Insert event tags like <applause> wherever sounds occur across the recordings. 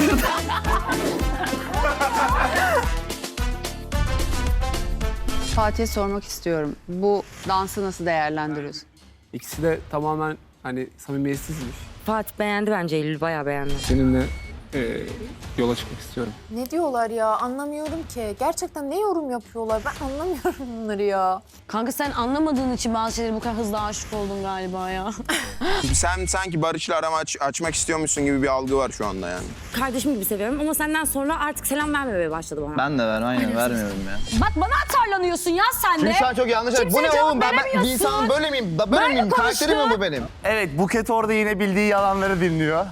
uyandırdı. Fatih'e sormak istiyorum. Bu dansı nasıl değerlendiriyorsun? İkisi de tamamen hani samimiyetsizmiş. Fatih beğendi bence Eylül bayağı beğendi. Seninle e, yola çıkmak istiyorum. Ne diyorlar ya anlamıyorum ki. Gerçekten ne yorum yapıyorlar ben anlamıyorum <laughs> bunları ya. Kanka sen anlamadığın için bazı şeylere bu kadar hızlı aşık oldun galiba ya. Sen sanki Barış'la aramı aç- açmak istiyormuşsun gibi bir algı var şu anda yani. Kardeşim gibi seviyorum ama senden sonra artık selam vermemeye başladı bana. Ben de ver, aynen vermiyorum ya. Bak bana atarlanıyorsun ya sen de. Çünkü şu an çok yanlış. Bu Kimseye ne cevap oğlum? Ben, ben bir veremiyorsun. insanım böyle miyim? Da- Böyle miyim? Karakterim mi bu benim? Evet Buket orada yine bildiği yalanları dinliyor.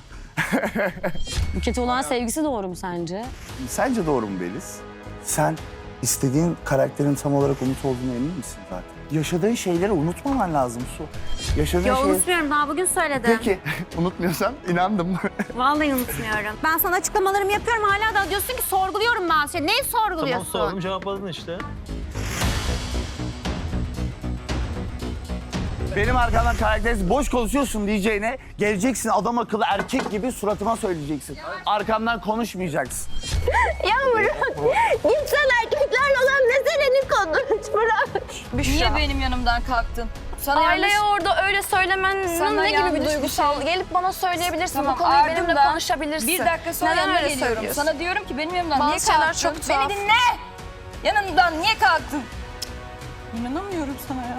<laughs> Buket'e olan sevgisi doğru mu sence? Sence doğru mu Beliz? Sen istediğin karakterin tam olarak Umut olduğuna emin misin zaten? Yaşadığın şeyleri unutmaman lazım Su. Yaşadığın Yo şey... unutmuyorum daha bugün söyledim. Peki <laughs> unutmuyorsan inandım. <laughs> Vallahi unutmuyorum. Ben sana açıklamalarımı yapıyorum hala da diyorsun ki sorguluyorum bazı şey. Neyi sorguluyorsun? Tamam sordum cevapladın işte. Benim arkamdan karakteriz boş konuşuyorsun diyeceğine geleceksin adam akıllı erkek gibi suratıma söyleyeceksin. Arkamdan konuşmayacaksın. Yağmur git sen erkeklerle olan meseleni konuş bırak. Niye benim yanımdan kalktın? Sana Aileye yanlış... orada öyle söylemenin Sana ne gibi yanlış bir bir duygusal? şey. Gelip bana söyleyebilirsin. Tamam, Bu konuyu benimle ardından konuşabilirsin. Bir dakika sonra Neden yanına öyle geliyorum. söylüyorsun? Sana diyorum ki benim yanımdan Bazı niye şeyler kalktın? çok tuhaf. Beni dinle! Yanımdan niye kalktın? İnanamıyorum sana ya.